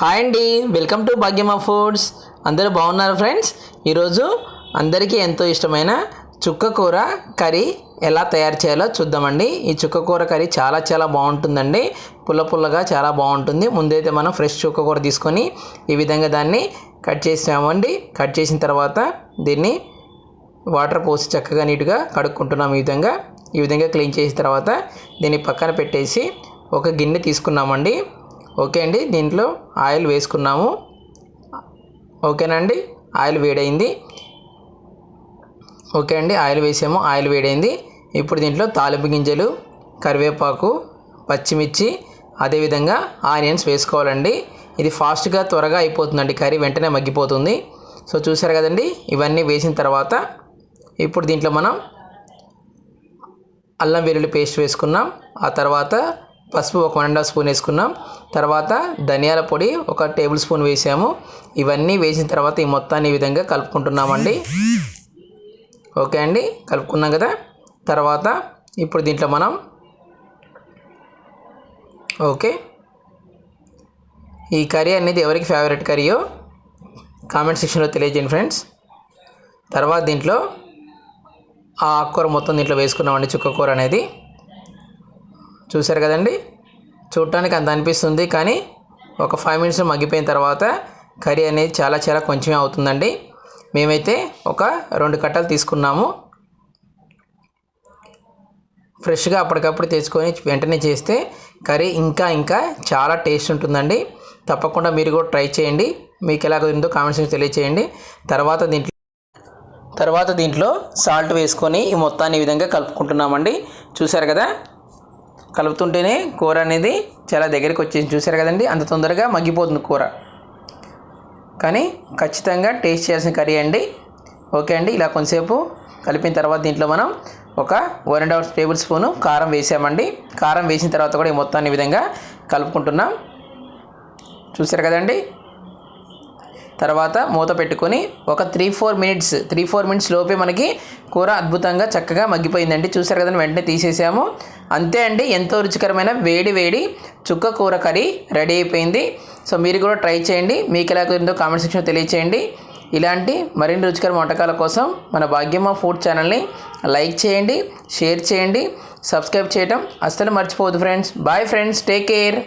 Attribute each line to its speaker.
Speaker 1: Hi అండి welcome to భాగ్యమా foods. అందరూ బాగున్నారు ఫ్రెండ్స్? ఈరోజు అందరికీ ఎంతో ఇష్టమైన చుక్క కూర కర్రీ ఎలా తయారు చేయాలో చూద్దామండి. ఈ చుక్క కూర కర్రీ చాలా చాలా బాగుంటుందండి. పుల్ల పుల్లగా చాలా బాగుంటుంది. ముందైతే మనం ఫ్రెష్ చుక్క కూర తీసుకొని ఈ విధంగా దాన్ని కట్ చేసామండి. కట్ చేసిన తర్వాత దీన్ని వాటర్ పోసి చక్కగా నీట్గా కడుక్కుంటున్నాం ఈ విధంగా. ఈ విధంగా క్లీన్ చేసిన తర్వాత దీన్ని పక్కన పెట్టేసి ఒక గిన్నె తీసుకున్నామండి. ఓకే అండి దీంట్లో ఆయిల్ వేసుకున్నాము. ఓకేనండి ఆయిల్ వేడైంది. ఓకే అండి ఆయిల్ వేసాము ఆయిల్ వేడైంది. ఇప్పుడు దీంట్లో తాలింపు గింజలు కరివేపాకు పచ్చిమిర్చి అదేవిధంగా ఆనియన్స్ వేసుకోవాలండి. ఇది ఫాస్ట్గా త్వరగా అయిపోతుందండి కర్రీ వెంటనే మగ్గిపోతుంది. సో చూసారు కదండి ఇవన్నీ వేసిన తర్వాత ఇప్పుడు దీంట్లో మనం అల్లం వెల్లుల్లి పేస్ట్ వేసుకున్నాం. ఆ తర్వాత పసుపు ఒక వన్ అండ్ హాఫ్ స్పూన్ వేసుకున్నాం. తర్వాత ధనియాల పొడి ఒక టేబుల్ స్పూన్ వేసాము. ఇవన్నీ వేసిన తర్వాత ఈ మొత్తాన్ని ఈ విధంగా కలుపుకుంటున్నామండి. ఓకే అండి కలుపుకున్నాం కదా. తర్వాత ఇప్పుడు దీంట్లో మనం ఓకే. ఈ కర్రీ అనేది ఎవరికి ఫేవరెట్ కర్రీయో కామెంట్ సెక్షన్లో తెలియజేయండి ఫ్రెండ్స్. తర్వాత దీంట్లో ఆ ఆకుకూర మొత్తం దీంట్లో వేసుకున్నామండి చుక్క కూర అనేది. చూశారు కదండి? చూడటానికి అంత అనిపిస్తుంది కానీ ఒక ఫైవ్ మినిట్స్ మగ్గిపోయిన తర్వాత కర్రీ అనేది చాలా చాలా కొంచెమే అవుతుందండి. మేమైతే ఒక రెండు కట్టలు తీసుకున్నాము. ఫ్రెష్గా అప్పటికప్పుడు తెచ్చుకొని వెంటనే చేస్తే కర్రీ ఇంకా ఇంకా చాలా టేస్ట్ ఉంటుందండి. తప్పకుండా మీరు కూడా ట్రై చేయండి. మీకు ఎలా ఉందో కామెంట్స్ తెలియచేయండి. తర్వాత దీంట్లో తర్వాత దీంట్లో సాల్ట్ వేసుకొని ఈ మొత్తాన్ని ఈ విధంగా కలుపుకుంటున్నామండి. చూసారు కదా? కలుపుతుంటేనే కూర అనేది చాలా దగ్గరికి వచ్చేసి చూసారు కదండి అంత తొందరగా మగ్గిపోతుంది కూర. కానీ ఖచ్చితంగా టేస్ట్ చేయాల్సిన కర్రీ అండి. ఓకే అండి ఇలా కొంతసేపు కలిపిన తర్వాత దీంట్లో మనం ఒక one and half tablespoon కారం వేసామండి. కారం వేసిన తర్వాత కూడా ఈ మొత్తాన్ని విధంగా కలుపుకుంటున్నాం. చూసారు కదండి తర్వాత మూత పెట్టుకొని ఒక three four minutes three four minutes లోపే మనకి కూర అద్భుతంగా చక్కగా మగ్గిపోయిందండి. చూసారు కదండి వెంటనే తీసేసాము. అంతే అండి ఎంతో రుచికరమైన వేడి వేడి చుక్క కూర కర్రీ రెడీ అయిపోయింది. సో మీరు కూడా ట్రై చేయండి. మీకు ఎలా కుదిరిందో కామెంట్ సెక్షన్లో తెలియచేయండి. ఇలాంటి మరిన్ని రుచికర వంటకాల కోసం మన భాగ్యమ్మ ఫుడ్ ఛానల్ని లైక్ చేయండి షేర్ చేయండి సబ్స్క్రైబ్ చేయటం అస్సలు మర్చిపోవద్దు friends. Bye friends take care.